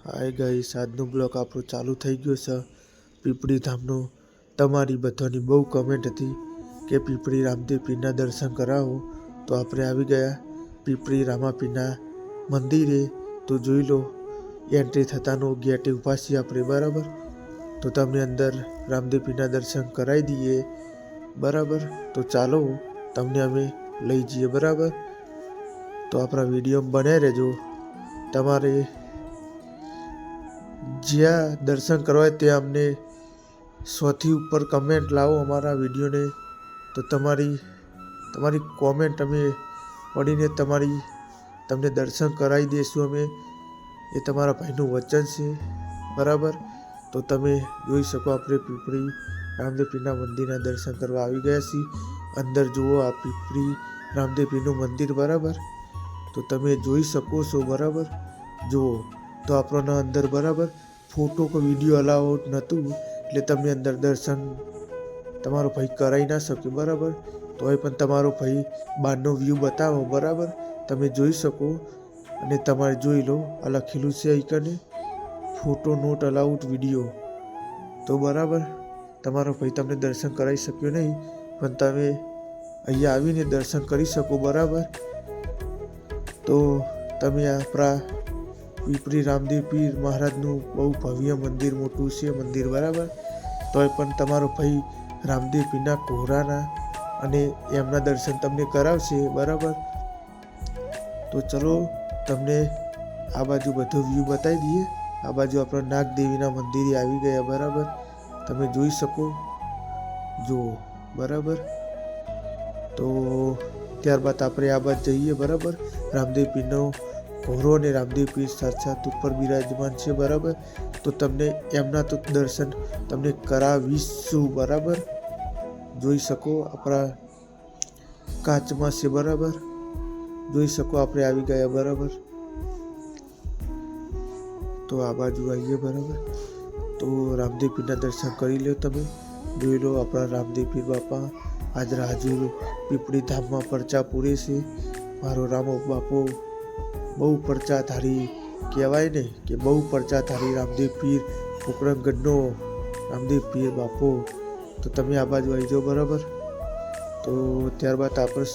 Hi guys આજનો blog આપણો ચાલુ થઈ ગયો છે. પીપળી ધામનો તમારી બધાની બહુ કમેન્ટ હતી કે પીપળી રામદેવ પીરના દર્શન કરાવો. તો આપણે આવી ગયા. પીપળી રામાપીરના મંદિરે. તો જોઈ લો એન્ટ્રી થતાનો ગેટે ઊભા છીએ આપણે, બરાબર? તો તમને અંદર રામદેવ પીરના દર્શન કરાવી દઈએ. બરાબર? તો ચાલો, તમને અમે લઈ જઈએ, બરાબર? તો આપણા વીડિયો બનાવી રહેજો. તમારે જ્યાં દર્શન કરવા હોય ત્યાં અમને સોથી ઉપર કમેન્ટ લાવો અમારા વિડીયોને. તો તમારી તમારી કોમેન્ટ અમે પડીને તમારી, તમને દર્શન કરાવી દઈશું અમે. એ તમારા ભાઈનું વચન છે, બરાબર? તો તમે જોઈ શકો આપણે પીપળી રામદેવપીના મંદિરના દર્શન કરવા આવી ગયા છીએ. અંદર જુઓ આ પીપળી રામદેવપીનું મંદિર, બરાબર? તો તમે જોઈ શકો છો, બરાબર? જુઓ. તો આપણને અંદર બરાબર ફોટો કે વીડિયો અલાઉટ નહોતું, એટલે તમે અંદર દર્શન તમારો ભાઈ કરાવી ના શક્યો, બરાબર? તોય પણ તમારો ભાઈ બહારનો વ્યૂ બતાવો, બરાબર? તમે જોઈ શકો અને તમારે જોઈ લો આ લખેલું છે અહીંકને ફોટો નોટ અલાઉડ વીડિયો તો બરાબર? તમારો ભાઈ તમને દર્શન કરાવી શક્યો નહીં, પણ તમે અહીંયા આવીને દર્શન કરી શકો, બરાબર? તો તમે આપણા પીપળી રામદેવ પીર મહારાજનું બહુ ભવ્ય મંદિર, મોટું છે મંદિર, બરાબર? તોય પણ તમારો ભાઈ રામદેવ પીરના કોહરાના અને એમના દર્શન તમને કરાવશે, બરાબર? તો ચલો, તમને આ બાજુ બધો વ્યૂ બતાવી દઈએ. આ બાજુ આપણા નાગદેવીના મંદિરે આવી ગયા, બરાબર? તમે જોઈ શકો. જુઓ, બરાબર? તો ત્યારબાદ આપણે આ બાજુ જઈએ, બરાબર? રામદેવ પીરનો ઘોરો અને રામદેવ પીર સાથ ઉપર બિરાજમાન છે, બરાબર? તો તમને એમના તો દર્શન તમને કરાવીશું, બરાબર? જોઈ શકો આપણા કાચમાં છે, બરાબર? જોઈ શકો આપણે આવી ગયા, બરાબર? તો આ બાજુ આવીએ, બરાબર? તો રામદેવ પીરના દર્શન કરી લો તમે. જોઈ લો આપણા રામદેવ પીર બાપા હાજરા હાજર પીપળી ધામમાં પરચા પૂરે છે. મારો રામો બાપો બહુ પરચાધારી કહેવાય ને કે બહુ પરચાધારી રામદેવ પીર પોકરણગઢનો રામદેવ પીર બાપો. તો તમે આ બાજુ આવી જાઓ બરાબર. તો ત્યારબાદ આપણે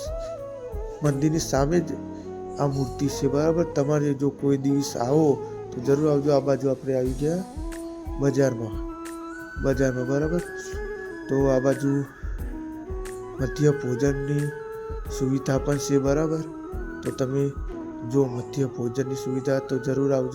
મંદિરની સામે જ આ મૂર્તિ છે બરાબર. તમારે જો કોઈ દિવસ આવો તો જરૂર આવજો. આ બાજુ આપણે આવી ગયા બજારમાં. બજારમાં બરાબર. તો આ બાજુ મધ્ય ભોજનની સુવિધા પણ છે બરાબર. તો તમે જો મધ્ય ભોજનની સુવિધા તો જરૂર આવજો.